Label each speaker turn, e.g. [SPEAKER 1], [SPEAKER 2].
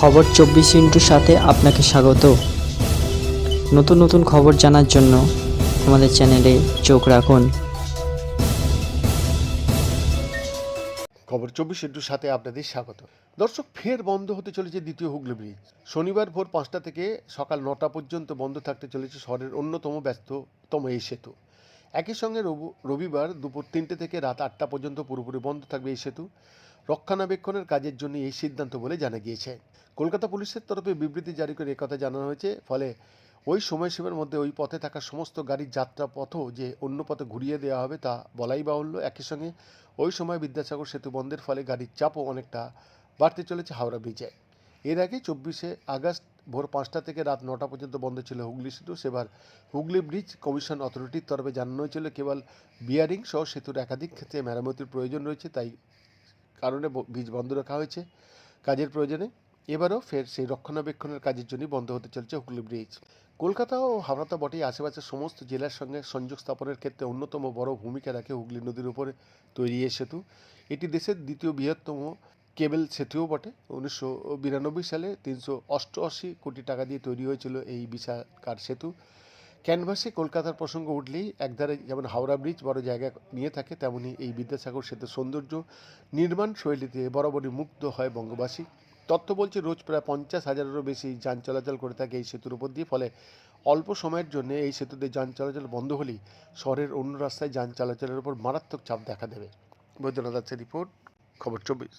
[SPEAKER 1] খবর চব্বিশ ইন্টুর সাথে আপনাকে স্বাগত। নতুন নতুন খবর জানার জন্য আমাদের চ্যানেলে চোখ রাখুন।
[SPEAKER 2] খবর চব্বিশ ইন্টুর সাথে আপনাদের স্বাগত। দর্শক, ফের বন্ধ হতে চলেছে দ্বিতীয় হুগলি ব্রিজ। শনিবার ভোর পাঁচটা থেকে সকাল নটা পর্যন্ত বন্ধ থাকতে চলেছে শহরের অন্যতম ব্যস্ততম এই সেতু। একই সঙ্গে রবু- রবিবার দুপুর তিনটে থেকে রাত আটটা পর্যন্ত পুরোপুরি বন্ধ থাকবে এই সেতু। রক্ষণাবেক্ষণের কাজের জন্য এই সিদ্ধান্ত বলে জানা গিয়েছে। কলকাতা পুলিশের তরফে বিবৃতি জারি করে একথা জানানো হয়েছে, ফলে ওই সময়সীমার মধ্যে ওই পথে থাকা সমস্ত গাড়ির যাত্রা পথও যে অন্য পথে ঘুরিয়ে দেওয়া হবে তা বলাই বাহুল্য। একই সঙ্গে ওই সময় বিদ্যাসাগর সেতু বন্ধের ফলে গাড়ির চাপও অনেকটা বাড়তে চলেছে হাওড়া ব্রিজে। এর আগে চব্বিশে আগস্ট ভোর পাঁচটা থেকে রাত নটা পর্যন্ত বন্ধ ছিল হুগলি সেতু। সেবার হুগলি ব্রিজ কমিশন অথরিটির তরফে জানানো হয়েছিল, কেবল বিয়ারিং সহ সেতুর একাধিক ক্ষেত্রে মেরামতির প্রয়োজন রয়েছে, তাই কারণে ব- ব্রিজ বন্ধ রাখা হয়েছে কাজের প্রয়োজনে। এবারও ফের সেই রক্ষণাবেক্ষণের কাজের জন্যই বন্ধ হতে চলছে হুগলি ব্রিজ। কলকাতা ও হাওড়া তো বটেই আশেপাশের সমস্ত জেলার সঙ্গে সংযোগ স্থাপনের ক্ষেত্রে অন্যতম বড় ভূমিকা রাখে হুগলি নদীর উপরে তৈরি এই সেতু। এটি দেশের দ্বিতীয় বৃহত্তম কেবেল সেতুও বটে। উনিশশো বিরানব্বই সালে তিনশো অষ্টআশি কোটি টাকা দিয়ে তৈরি হয়েছিল এই বিশালকার সেতু। ক্যানভাসে কলকাতার প্রসঙ্গ উঠলেই একধারে যেমন হাওড়া ব্রিজ বড় জায়গা নিয়ে থাকে, তেমনি এই বিদ্যাসাগর সেতুর সৌন্দর্য নির্মাণ শৈলীতে বরাবরই মুগ্ধ হয় বঙ্গবাসী। তথ্য বলছে, রোজ প্রায় পঞ্চাশ হাজারেরও বেশি যান চলাচল করে থাকে এই সেতুর উপর দিয়ে, ফলে অল্প সময়ের জন্য এই সেতুতে যান চলাচল বন্ধ হলেই শহরের অন্য রাস্তায় যান চলাচলের উপর মারাত্মক চাপ দেখা দেবে। বৈদ্যনাথ দাসের রিপোর্ট, খবর চব্বিশ।